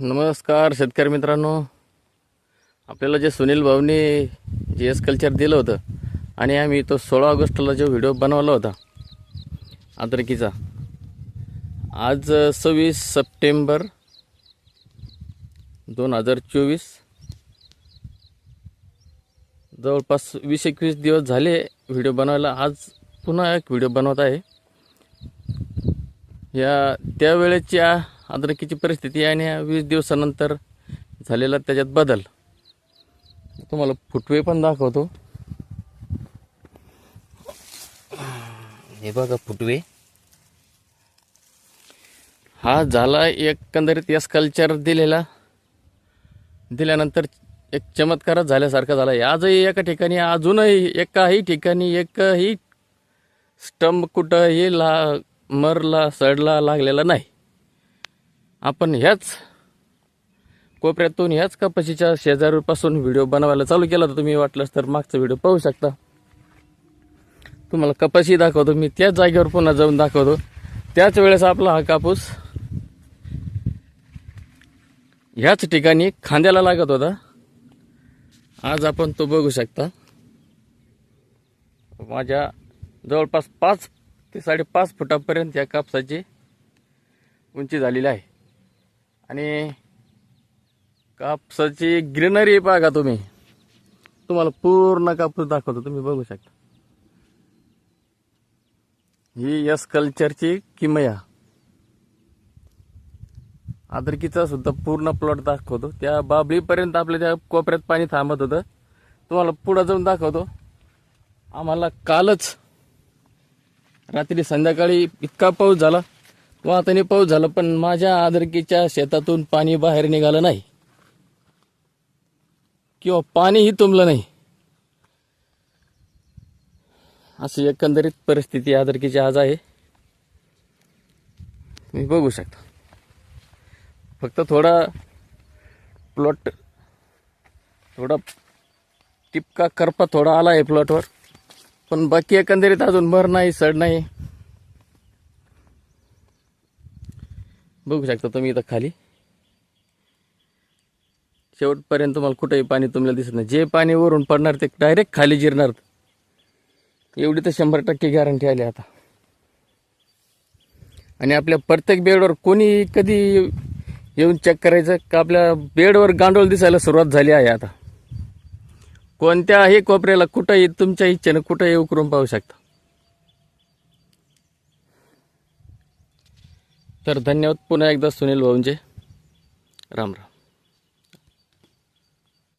नमस्कार शेतकरी मित्रांनो. आपल्याला जे सुनील भाऊनी जी एस कल्चर दिलं होतं आणि आम्ही तो सोळा ऑगस्टला जो व्हिडिओ बनवला होता अद्रकीचा आज सव्वीस सप्टेंबर दोन हजार चोवीस जवळपास वीस एकवीस दिवस झाले व्हिडिओ बनवायला आज पुन्हा एक व्हिडिओ बनवत आहे. या त्यावेळेच्या अद्रकीची परिस्थिती आणि वीस दिवसानंतर झालेला त्याच्यात बदल. तुम्हाला फुटवे पण दाखवतो. हे बघा फुटवे. हा झाला एकंदरीत यस कल्चर दिलेला. दिल्यानंतर एक चमत्कारच झाल्यासारखा झाला. आहे आजही एका ठिकाणी अजूनही एकाही ठिकाणी एकही स्टंप कुठंही ला मरला सडला लागलेला नाही. आपण ह्याच कोपऱ्यातून ह्याच कपाशीच्या शेजारीपासून व्हिडिओ बनवायला चालू केला तर तुम्ही वाटलंच तर मागचा व्हिडिओ पाहू शकता. तुम्हाला कपाशी दाखवतो मी त्याच जागेवर पुन्हा जाऊन दाखवतो. त्याच वेळेस आपला हा कापूस ह्याच ठिकाणी खांद्याला लागत होता. आज आपण तो बघू शकता. माझ्या जवळपास पाच ते साडेपाच फुटापर्यंत या कापसाची उंची झालेली आहे. आणि कापसाची ग्रीनरी बघा तुम्ही. तुम्हाला पूर्ण कापूस दाखवतो तुम्ही बघू शकता. ही यस कल्चरची किमया. आदरकीचा सुद्धा पूर्ण प्लॉट दाखवतो. त्या बाबळीपर्यंत आपल्या त्या कोपऱ्यात पाणी थांबत होतं. तुम्हाला पुढं जाऊन दाखवतो. आम्हाला कालच रात्री संध्याकाळी इतका पाऊस झाला. वाताने पाऊस झाला पण माझ्या आदरकीच्या शेतातून पाणी बाहेर निघालं नाही. किंवा पाणीही तुंबलं नाही. अशी एकंदरीत परिस्थिती आदरकीची आज आहे. तुम्ही बघू शकता. फक्त थोडा प्लॉट थोडा टिपका करपा थोडा आला आहे प्लॉटवर पण बाकी एकंदरीत अजून भर नाही सड नाही. बघू शकता तुम्ही इथं खाली. शेवटपर्यंत तुम्हाला कुठेही पाणी तुम्हाला दिसत नाही. जे पाणी वरून पडणार ते डायरेक्ट खाली जिरणार. एवढी तर शंभर टक्के गॅरंटी आली आता. आणि आपल्या प्रत्येक बेडवर कोणी कधी येऊन चेक करायचं का आपल्या बेडवर गांडोळ दिसायला सुरुवात झाली आहे आता. कोणत्याही कोपऱ्याला कुठंही तुमच्या इच्छेनं कुठंही उकरून पाहू शकता. तर धन्यवाद पुन्हा एकदा सुनील भाऊंचे. राम राम.